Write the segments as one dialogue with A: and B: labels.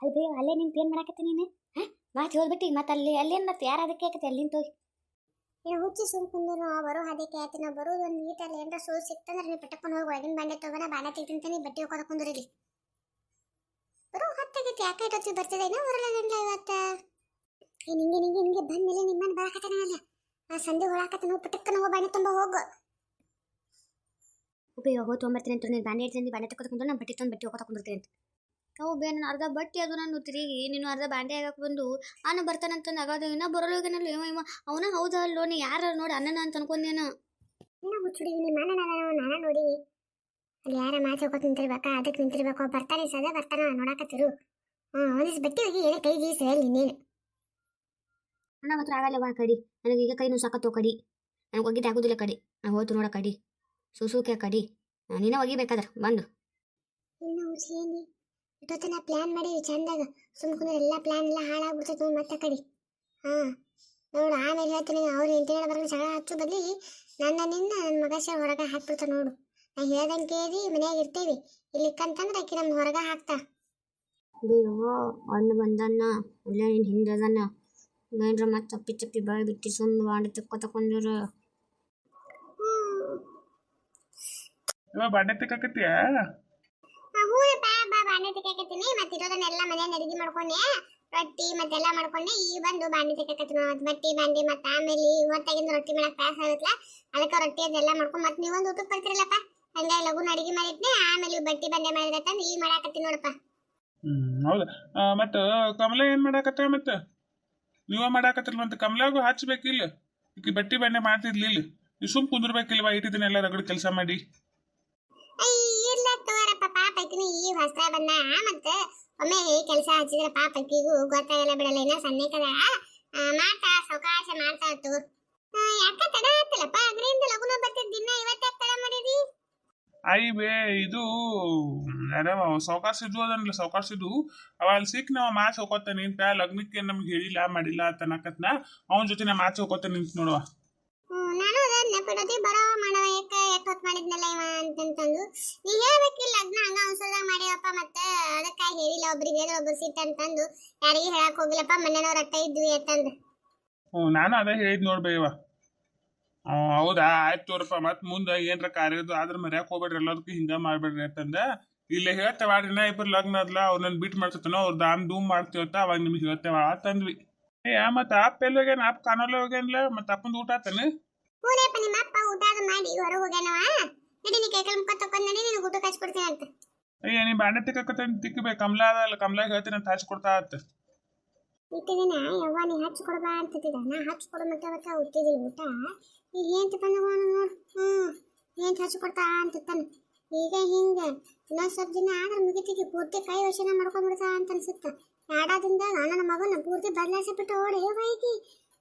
A: ಅಲ್ಲಿ ಬೇ ಅಲ್ಲೇ ನಿಂತು ಏನು ಮಾಡಾಕತ್ತಿ ನೀನು? ಹಾಂ? ಮಾತು ಹೋಗ್ಬಿಟ್ಟು ಮತ್ತೆ ಅಲ್ಲಿ ಅಲ್ಲೇನು ಮತ್ತೆ ಯಾರು ಅದಕ್ಕೆ ಆಕತ್ತೆ? ಅಲ್ಲಿಂದ ಹೋಗಿ.
B: ಇನ್ನು ಹುಚ್ಚಿ ಸುಮ್ ಕುಂದ್ರು ನಾವು ಬರೋ ಅದಕ್ಕೆ ಆಯ್ತು ನಾವು ಬರೋದು ಒಂದು ನೀಟಲ್ಲಿ ಏನಾರ ಸೋಲ್ ಸಿಕ್ತಂದ್ರೆ ನೀವು ಪಟಕ್ಕೊಂಡು ಹೋಗಿ ಒಳಗಿನ ಬಾಂಡೆ ತಗೋಣ ಬಾಂಡೆ ತೆಗಿತೀನಿ ಬಟ್ಟೆ ಹೋಗೋದ ಕುಂದ್ರಿಲಿ ಬರೋ ಹತ್ತಾಗೈತಿ ಯಾಕೆ ಇಟ್ಟೊತ್ತಿ ಬರ್ತಿದೆ? ಏನೋ ಬರಲಾಗಂಡ ಇವತ್ತ. ಏ ನಿಂಗೆ ನಿಂಗೆ ನಿಂಗೆ ಬಂದ್ಮೇಲೆ ನಿಮ್ಮನ್ನ ಬರಾಕತ್ತಾನಲ್ಲ ಆ ಸಂಧಿ ಹೊಳಾಕತ್ತ ನಾವು ಪಟಕ್ಕನ ಹೋಗಿ ಬಾಂಡೆ ತುಂಬ ಹೋಗು.
A: ಉಪಯೋಗ ಹೋಗಿ ತೊಗೊಂಬರ್ತೀನಿ ಅಂತ ನೀನು ಬಾಂಡೆ ಇಡ್ತೀನಿ ಬಾಂಡೆ ತಗೊಂಡು ನಾನು ಬಟ್ಟೆ ತೊಗೊಂಡು ಬಟ್ಟೆ ಹೋಗೋದ ಕುಂದಿರ್ತೀನಿ ಅಂತ. ಅವು ಬೇ ನಾನು ಅರ್ಧ ಬಟ್ಟೆ ಅದು ನಾನು ತಿರುಗಿ ನೀನು ಅರ್ಧ ಬಾಂಡೆ ಆಗಕ್ಕೆ ಬಂದು ಅನ್ನ ಬರ್ತಾನಂತಂದು ಆಗೋದು ಇನ್ನೂ ಬರೋಲ್ಲೋಗೇನಲ್ಲ ಇವ ಇವ ಅವನ ಹೌದಾ ಅಲ್ಲೋ ನೀ ಯಾರು ನೋಡಿ ಅಣ್ಣನ ಅಂತ ಅನ್ಕೊಂಡೇನು?
B: ಇನ್ನ ಹುಚ್ಚುಡಿ ನಿಮ್ಮ ಅಣ್ಣ ನಾನು ನೋಡಿ. ಅಲ್ಲಿ ಯಾರ ಮಾತು ಹೋಗೋದು ನಿಂತಿರ್ಬೇಕಾ ಅದಕ್ಕೆ ನಿಂತಿರ್ಬೇಕು ಬರ್ತಾನೆ ಸದಾ ಬರ್ತಾನ ನೋಡಾಕತ್ತಿರು ಹ್ಞೂ ಒಂದಿಸ್ ಬಟ್ಟೆ ಹೋಗಿ ಏನೇ ಕೈ ಗೀಸ ಹೇಳಿ ಅಣ್ಣ
A: ಮಾತ್ರ ಆಗಲ್ಲ ಬಾ ಕಡಿ. ನನಗೆ ಈಗ ಕೈ ಸಾಕತ್ತೋ ಕಡಿ. ನನಗೆ ಒಗಿದು ಆಗೋದಿಲ್ಲ ಕಡಿ. ನಾನು ಹೋಯ್ತು ನೋಡ ಕಡಿ. ಸುಸೂಕೆ ಕಡಿ. ನೀನೇ ಒಗಿಬೇಕಾದ್ರೆ ಬಂದು.
B: ಇನ್ನು ಹುಚ್ಚೇನಿ ಇಟ್ಟೊತ್ತನ ಪ್ಲ್ಯಾನ್ ಮಾಡಿ ಚಂದಾಗ ಸುಮ್ನೆ ಎಲ್ಲ ಪ್ಲಾನ್ ಎಲ್ಲ ಹಾಳಾಗ್ಬಿಡ್ತೈತೆ ನೋಡಿ ಮತ್ತೆ ಕಡಿ. ಹಾಂ ನೋಡು ಆಮೇಲೆ ಹೇಳ್ತೀನಿ ಅವ್ರು ಎಂಟನೇ ಬರೋಣ ಜಗಳ ಹಚ್ಚು ಬದಲಿ ನನ್ನ ನಿನ್ನ ನನ್ನ ಮಗ ಹೊರಗೆ ಹಾಕ್ಬಿಡ್ತಾನೆ ನೋಡು. ನಾ ಹೇಳ್ದಂಗೆ ಕೇಳಿ ಮನ್ಯಾಗ ಇರ್ತೇವಿ. ಇಲ್ಲಿಕ್ಕಂತಂದ್ರೆ ಆಕಿ ನಮ್ಮ ಹೊರಗೆ ಹಾಕ್ತಾ.
A: ಅಯ್ಯೋ ಅಣ್ಣ ಬಂದನ್ನ ಇಲ್ಲ ನೀನು ಹಿಂದೆ ಅದನ್ನ. ಮೇನ್ರ ಮತ್ತೆ ಚಪ್ಪಿ ಚಪ್ಪಿ ಬಾಯಿ ಬಿಟ್ಟು ಸುಮ್ಮನೆ ಬಾಂಡೆ ತಕ್ಕ ತಕೊಂಡ್ರು.
C: ಬಾಂಡೆ ತೆಕ್ಕಾಕತ್ತೀಯ?
B: ಬಾಂಡೆ ತೆಗಿಯಾಕತ್ತೀನಿ ಮತ್ತೆ ಇರೋದನ್ನೆಲ್ಲ ಮನೆಯಲ್ಲಿ ಅಡಿಗೆ ಮಾಡ್ಕೊಂಡೆ, ರೊಟ್ಟಿ ಮತ್ತೆಲ್ಲ ಮಾಡ್ಕೊಂಡೆ ಈ ಬಂದು ಬಾಂಡೆ ತೆಗಿಯಾಕತ್ತೀನಿ ಮತ್ತೆ ಬಟ್ಟಿ, ಬಾಂಡೆ ಮತ್ತೆ ಆಮೇಲೆ ಇವತ್ತಾಗಿಂದ ರೊಟ್ಟಿ ಮಾಡಕ್ ಪ್ರಯಾಸ ಆಗುತ್ತಲ್ಲ ಅದಕ್ಕೆ ರೊಟ್ಟಿ ಅದೆಲ್ಲ ಮಾಡ್ಕೊಂಡು ಮತ್ತೆ ನೀವೊಂದು ಊಟಕ್ಕೆ ಬರ್ತಿರಲ್ಲಪ್ಪ? ಹಂಗಾಗಿ ಲಗುನ ಅಡಿಗೆ ಮಾಡಿದ್ನೆ, ಆಮೇಲೆ ಬಟ್ಟಿ ಬಾಂಡೆ ಮಾಡಿದ್ರಂದು ಈಗ ಮಾಡಾಕತ್ತೀನಿ ನೋಡಪ್ಪ.
C: ಹ್ಮ್, ಹೌದಾ. ಮತ್ತ ಕಮಲ ಏನ್ ಮಾಡಾಕತ್ತ ಮತ್ತ? ನೀವ ಮಾಡಾಕತ್ತಿಲ್ಲ ಮತ್ತೆ ಕಮಲಾಗೂ ಹಚ್ಬೇಕಿಲ್ಲ. ಬಟ್ಟಿ ಬಾಂಡೆ ಮಾಡ್ತಿರ್ಲಿಲ್ಲ ಸುಮ್ ಕುಂದಿರ್ಬೇಕಿಲ್ವಾ? ಇಟ್ಟಿದ್ದೀನಿ ದಿನ ಎಲ್ಲ ರಗಡ್ ಕೆಲಸ ಮಾಡಿ.
B: ಇಲ್ಲ ತೋರಪ್ಪ ಪಾಪ ಆಕಿನ ಈ ಹೊಸ ಬಂದ. ಮತ್ತೆ ಒಮ್ಮೆ ಕೆಲಸ ಹಚ್ಚಿದ್ರೆ ಪಾಪ ಆಕಿಗೂ ಗೊತ್ತಾಗಲ್ಲ ಬಿಡಲ್ಲ. ಇನ್ನ ಸಣ್ಣಕದ ಮಾಡ್ತಾ, ಸಾವಕಾಶ ಮಾಡ್ತಾ ಇತ್ತು. ಯಾಕ ತಡ ಆತಲ್ಲಪ್ಪ? ಅದರಿಂದ ಲಗುನ ಬರ್ತಿದ್ದ ದಿನ ಇವತ್ತೇ ತಡ ಮಾಡಿದಿ?
C: ಬೇ, ಇದು, ಅರೇ ಸಾವ್ಕಾಶ ಇದ್ದು ಅದನ್ಲ ಸಾವ್ಕಾಶ ಇದ್ದು ಅವ ಅಲ್ಲಿ ಸಿಕ್ ನಾವು ಮಾಚ್ ಹೋಗೋತ ನಿಂತ, ಲಗ್ನಕ್ಕೆ ನಮ್ಗೆ ಹೇಳಿಲ್ಲ, ಮಾಡಿಲ್ಲ ತನಕತ್ನ ಅವನ ಜೊತೆ ನಾ ಮಾಚ್ ಹೋಗೋತ ನಿಂತ ನೋಡುವ.
B: ನಾನು ಅದನ್ನ ಬಿಡೋದಿ ಬರೋ ಮಾಡವ ಯಾಕ ಯಾಕೆ ಹೊತ್ತು ಮಾಡಿದ್ನಲ್ಲ ಇವ ಅಂತಂತಂದು. ನೀ ಹೇಳ್ಬೇಕಿಲ್ಲ ಲಗ್ನ ಹಂಗ ಅನ್ಸಲ್ದಾಗ ಮಾಡ್ಯವಪ್ಪ ಮತ್ತೆ ಅದಕ್ಕೆ ಹೇಳಿಲ್ಲ ಒಬ್ರಿಗೆ ಹೇಳಿದ್ರೆ ಒಬ್ರು ಸಿಟ್ ಅಂತಂದು. ಯಾರಿಗೆ ಹೇಳಕ್ ಹೋಗಿಲ್ಲಪ್ಪ ಮನೆಯವ್ರ ಅಟ್ಟ ಇದ್ವಿ ಅಂತಂದು.
C: ಹ್ಞೂ ನಾನು ಅದೇ ಹೇಳಿದ್ ನೋಡ್ಬೇವ ಹೌದಾ? ಆಯ್ತು ತೋರಪ್ಪ, ಮತ್ತೆ ಮುಂದೆ ಏನ್ರ ಕಾರ್ಯದ್ದು ಆದ್ರ ಮರ್ಯಾಕೆ ಹೋಗ್ಬೇಡ್ರಿ, ಎಲ್ಲದಕ್ಕೂ ಹಿಂಗೆ ಮಾಡ್ಬೇಡ್ರಿ ಅಂತಂದ. ಇಲ್ಲೇ ಹೇಳ್ತೇವಾಡ್ರಿ ನಾ ಇಬ್ಬರು ಲಗ್ನ ಅದ್ಲ ಅವ್ರನ್ನ ಬಿಟ್ಟು ಮಾಡ್ತಿರ್ತಾನೋ ಅವ್ರ ದಾಮ್ ಧೂಮ್ ಮಾಡ್ತೀವತ್ತ ಅವಾಗ ನಿಮ್ಗೆ ಹೇಳ್ತೇವ ಅಂತಂದ್ವಿ ಏ ಮತ್ತ ಅಪ್ಪ ಎಲ್ಲಿ ಹೋಗ್ಯಾನ? ಅಪ್ಪ ಕಾಣಲ್ಲ ಹೋಗ್ಯಾನಲ್ಲ ಮತ್ತ ಅಪ್ಪಂದು ಊಟ ಆತನ?
B: ಹೂನೇಪ್ಪ ನಿಮ್ಮ ಅಪ್ಪ ಊಟ ಅದು ಮಾಡಿ ಹೊರಗೆ ಹೋಗ್ಯಾನವ? ನಡಿ ನೀ ಕೈಕಲ್ ಮುಖ ತಕೊಂಡ್ ನಡಿ ನಿನಗೆ ಊಟ ಹಚ್ಕೊಡ್ತೀನಿ ಅಂತ.
C: ಅಯ್ಯ ನೀ ಬಾಂಡೆ ತಿಕ್ಕತ್ತ ತಿಕ್ಕಬೇಕು ಕಮಲ ಅದಲ್ಲ ಕಮಲ ಹೇಳ್ತೀನಿ ಅಂತ ಹಚ್ಕೊಡ್ತಾ ಆತ.
B: ಇಟ್ಟಿದಿನ? ಯವ್ವ ನೀ ಹಚ್ಚಿ ಹಚ್ಕೊಡ್ಬಾ ಅಂತಿದ್ದ ನಾ ಹಚ್ಕೊಡು ಮತ್ತೆ ಅವತ್ತ ಹುಟ್ಟಿದಿಲ್ಲ ಊಟ. ಈಗ ಏಂತ ನೋಡು ನೋಡು ಹ್ಞೂ ಹಚ್ಚಿ ಕೊಡ್ತಾ ಅಂತಿತ್ತಾನ. ಈಗ ಹಿಂಗ. ಇನ್ನೊಂದು ಸ್ವಲ್ಪ ದಿನ ಆದ್ರೆ ಮುಗಿತಿಗೆ ಪೂರ್ತಿ ಕೈ ವಶನ ಮಾಡ್ಕೊಂಡ್ಬಿಡ್ತ ಅಂತ ಅನ್ಸುತ್ತ. ಯಾಡಾದಿಂದ ನನ್ನ ಮಗನ ಪೂರ್ತಿ ಬದಲಾಯಿಸಿ ಬಿಟ್ಟು ಓಡಿ ವೈಕಿ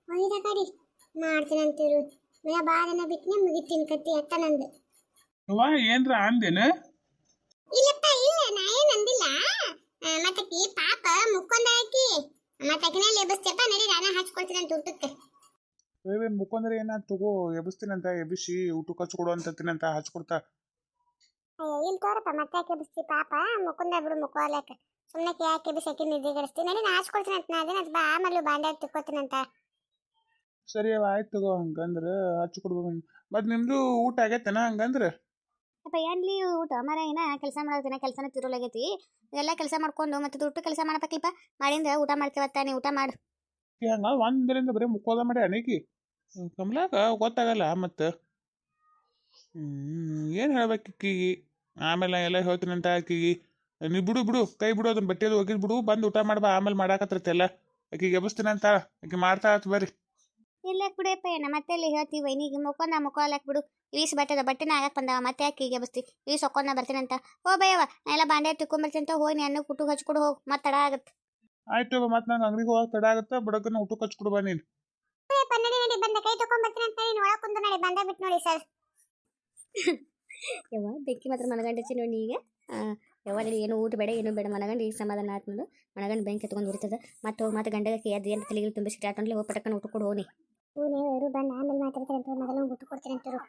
B: ಒಯ್ದ ಕಡಿ. ಮಾಡ್ತೀನಿ ಅಂತೀರು. ಮನೆ ಬಾ ದಿನ ಬಿಟ್ಟನೆ ಮುಗಿತೀನಿ ಕತ್ತಿ ಅಟ್ಟ ನಂದು.
C: ಅವ್ವ ಏನ್ರ ಅಂದೇನ?
B: ಇಲ್ಲಪ್ಪ ಇಲ್ಲ ನಾ ಏನ್ ಅಂದಿಲ್ಲ. ಮತ್ತೆ ಮತ್ತಕಿ ಪಾಪ ಮುಕ್ಕೊಂದ ಹಾಕಿ ಮತ್ತಕಿನೇ ಲೇಬಸ್ತೇಪ ನಡಿ ನಾನೇ ಹಚ್ಕೊಳ್ತೀನಿ ಅಂತ ಊಟಕ್ಕೆ
C: ಏ ಮುಖಂದ್ರೆ ಏನಾದ್ ತಗೋ ಅಂತ ಎಬ್ಬಿಸಿ ಊಟಕ್ಕೆ ಹಚ್ಕೊಡು ಅಂತ ಹಚ್ಕೊಡ್ತಾ.
B: ಅಯ್ಯೋ ಇಲ್ಲಿ ತೋರಪ್ಪ ಮತ್ತೆ ಯಾಕೆ ಬಿಸ್ತಿ ಪಾಪ? ಮುಕುಂದ ಬಿಡು ಮುಕ್ಕೋಲಕ್ಕೆ ಸುಮ್ಮನೆ ಯಾಕೆ ಬಿಸಿ ಹಾಕಿ ನಿದ್ದೆಗೆಡಿಸ್ತೀನಿ ನನಗೆ ನಾ ಹಚ್ಕೊಳ್ತೀನಿ ಅಂತ ನಾ ಅದೇನಂತ ಬಾ ಆಮೇಲೆ ಬಾಂಡೆ ತಿಕ್ಕೋತೀನಿ ಅಂತ.
C: ಸರಿ ಅವ ಆಯ್ತು ತಗೋ ಹಂಗಂದ್ರ ಹಚ್ಕೊಡ್ಬೇಕು ಮತ್ ನಿಮ್ದು ಊಟ ಆಗೈತನ ಹಂಗಂದ್ರೆ?
A: ಅಪ್ಪ ಎಲ್ಲಿ ಊಟ? ಮರ ಏನ ಕೆಲಸ ಮಾಡೋದಿನ ಕೆಲಸನ ತಿರುಲಾಗೈತಿ ಎಲ್ಲ ಕೆಲಸ ಮಾಡ್ಕೊಂಡು ಮತ್ತೆ ದುಡ್ಡು ಕೆಲಸ ಮಾಡ್ಬೇಕಲ್ಪ ಮಾಡಿಂದ ಊಟ ಮಾಡ್ತೇವತ್ತ ನೀ ಊಟ ಮಾಡು.
C: ಹಂಗ ಒಂದರಿಂದ ಬರೀ ಮುಕ್ಕೋದ ಮಾಡಿ ಅನೇಕಿ. ಕಮಲಾಕ ಗೊತ್ತಾಗಲ್ಲ ಮತ್ತೆ. ಹ್ಮ್ ಏನು ಹೇಳ್ಬೇಕು ಅಕ್ಕಿಗೆ? ಆಮೇಲೆ ನಾ ಎಲ್ಲ ಹೇಳ್ತೀನಿ ಅಂತ ಆಕಿಗೆ ನೀ ಬಿಡು ಬಿಡು ಕೈ ಬಿಡು ಅದನ್ನ ಬಟ್ಟೆದು ಒಗಿದ್ ಬಿಡು ಬಂದು ಊಟ ಮಾಡ್ಬಾ ಆಮೇಲೆ ಮಾಡಾಕತ್ರತ್ತೆಲ್ಲ ಆಕಿಗೆ ಎಬ್ಸ್ತೀನಿ ಅಂತ ಆಕಿ ಮಾಡ್ತಾ ಆತ್ ಬರ್ರಿ.
A: ಇಲ್ಲ ಬಿಡಪ್ಪ ಏನ ಮತ್ತೆ ಇಲ್ಲಿ ಹೇಳ್ತೀವಿ ವೈನಿಗೆ ಮುಕ್ಕೊಂದ ಮುಕ್ಕೋಲಕ್ ಬಿಡು. ಈಸ್ ಬಟ್ಟೆದ ಬಟ್ಟೆನ ಆಗಕ್ ಬಂದಾವ ಮತ್ತೆ ಅಕ್ಕಿಗೆ ಈಗ ಬಸ್ತಿ ಈ ಸೊಕ್ಕೊಂದ ಬರ್ತೀನಿ ಅಂತ. ಹೋ ಬಯ್ಯವ ನಾ ಎಲ್ಲ ಬಾಂಡೆ ತಿಕ್ಕೊಂಬರ್ತೀನಿ ಅಂತ ಹೋಗಿ ಅನ್ನ ಕುಟು ಹಚ್ಕೊಡು ಹೋಗಿ ಮತ್ತೆ ತಡ ಆಗತ್ತೆ.
C: ಆಯ್ತು ಮತ್ತೆ ನಂಗೆ ಅಂಗಡಿಗೆ ಹೋಗಕ್ಕೆ ತಡ ಆಗುತ್ತೆ ಬಡಕನ ಊಟಕ್ಕೆ ಹಚ್ಕೊಡು ಬಾ ನೀನು.
B: ಬಂದ ಕೈ ತಕೊಂಡ್ಬರ್ತೀನಿ ಅಂತ ನೀನು ಒಳಗೆ ಕುಂದು ನಡಿ ಬಂದ ಬಿಟ್ಟು ನೋಡಿ ಸರ್.
A: ಯವ್ವ, ಬೆಂಕಿ ಮಾತ್ರ ಮನಗಂಡಚ್ಚಿ ನೋಡಿ ಈಗ ಯವ್ವ ಏನು ಊಟ ಬೇಡ, ಏನು ಬೇಡ, ಮನಗಂಡು ಈಗ ಸಮಾಧಾನ ಆತ್ಮ ಮನಗಂಡ ಮನಗಂಡು ಬೆಂಕಿ ಎತ್ಕೊಂಡು ಉರಿತದ. ಮತ್ತೆ ಹೋಗಿ ಮತ್ತೆ ಗಂಡಗೆ ಅದು ಏನು ತಲೆಗೆ ತುಂಬಿಸಿ ಆಟೋನ್ಲಿ ಹೋಗಿ ಪಟಕನ ಊಟ ಕೊಡು ಹೋಗಿ
B: ಬಂದು ಆಮೇಲೆ ಮಾತಾಡ್ತಾರೆ ಅಂತ ಮೊದಲು ಊಟ ಕೊಡ್ತೀನಿ ಅಂತಿರು